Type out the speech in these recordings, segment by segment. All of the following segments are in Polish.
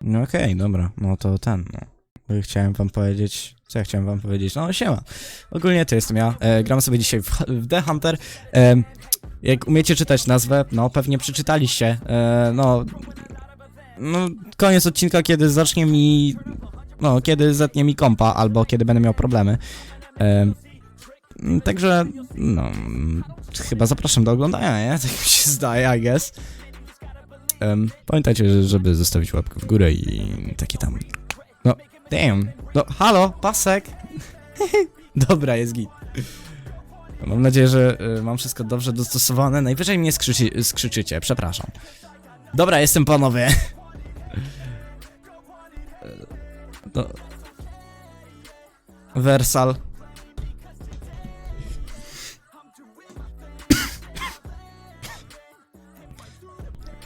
No okej, dobra, no to ten, no. Chciałem wam powiedzieć, co ja chciałem wam powiedzieć, no siema. Ogólnie to jestem ja, e, gram sobie dzisiaj w, w The Hunter. E, jak umiecie czytać nazwę, no pewnie przeczytaliście, e, no... No, koniec odcinka, kiedy zacznie mi... No, kiedy zetnie mi kompa, albo kiedy będę miał problemy. E, Także, no, chyba zapraszam do oglądania, nie? Tak mi się zdaje, I guess. Em, pamiętajcie, że- żeby zostawić łapkę w górę i takie tam... No, damn. No, halo, pasek. Dobra, jest git. Mam nadzieję, że y, mam wszystko dobrze dostosowane. Najwyżej mnie skrzyczy, skrzyczycie, przepraszam. Dobra, jestem panowie. No. Wersal.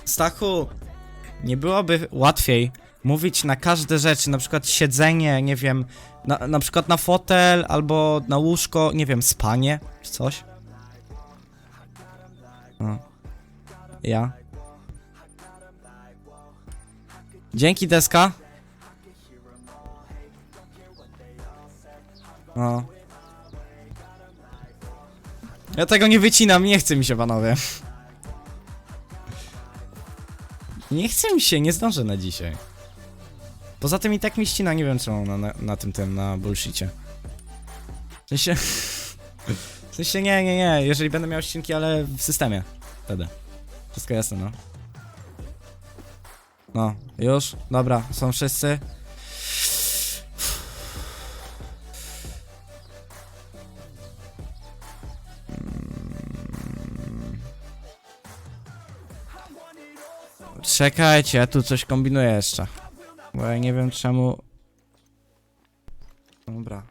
Stachu, nie byłoby łatwiej mówić na każde rzeczy, na przykład siedzenie, nie wiem, na, na przykład na fotel albo na łóżko, nie wiem, spanie czy coś? O. Ja. Dzięki deska. O. Ja tego nie wycinam, nie chce mi się panowie. Nie chce mi się, nie zdążę na dzisiaj. Poza tym i tak mi ścina, nie wiem czemu na, na, na tym, tym, na bullshicie. W sensie... W sensie nie, nie, nie, jeżeli będę miał ścinki, ale w systemie. Wtedy. Wszystko jasne, no. No, już? Dobra, są wszyscy. Czekajcie, ja tu coś kombinuję jeszcze. Bo ja nie wiem czemu... Dobra.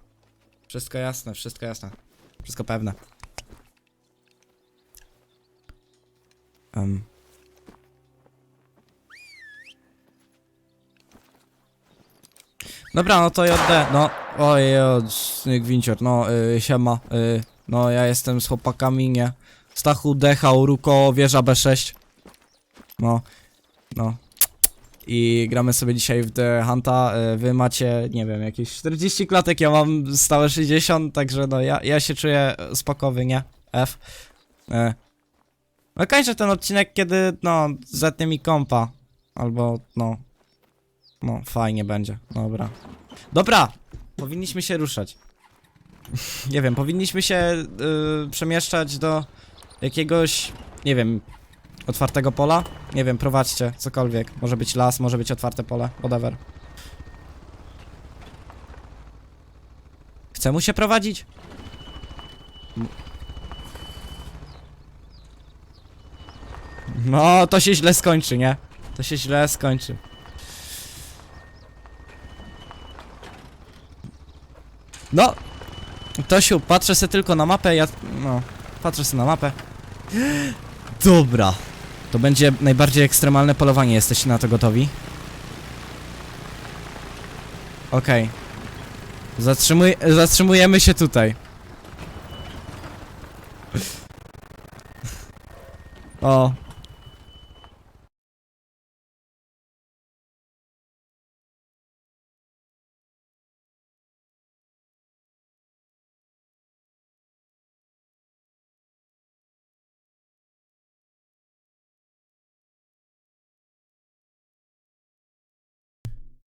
Wszystko jasne, wszystko jasne. Wszystko pewne. Um. Dobra, no to JD, no. Oj, Snyk Wincior, no, y, siema. Y, no, ja jestem z chłopakami, nie. Stachu, Dechał, Ruko, wieża B6. No, no. I gramy sobie dzisiaj w The Hunta. y, Wy macie, nie wiem, jakieś 40 klatek, ja mam stałe 60, także no ja, ja się czuję spokowy, nie? F. E. No kończę ten odcinek, kiedy, no, zetnie mi kompa. Albo, no. No, fajnie będzie. Dobra. Dobra! Powinniśmy się ruszać. nie wiem, powinniśmy się y, przemieszczać do jakiegoś, nie wiem, otwartego pola? Nie wiem, prowadźcie, cokolwiek. Może być las, może być otwarte pole, whatever. Chce mu się prowadzić? No, to się źle skończy, nie? To się źle skończy. No! Tosiu, patrzę se tylko na mapę, ja... No, patrzę se na mapę. Dobra. To będzie najbardziej ekstremalne polowanie, jesteście na to gotowi? Okej. Zatrzymuj zatrzymujemy się tutaj. O.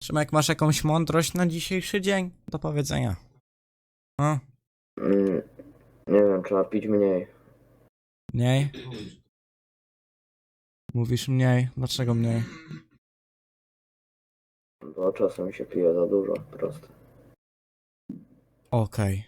Szymek, masz jakąś mądrość na dzisiejszy dzień do powiedzenia? O, Mm, nie wiem, trzeba pić mniej. mniej? Mówisz mniej? Dlaczego mniej? Bo czasem się pije za dużo, proste. Okej.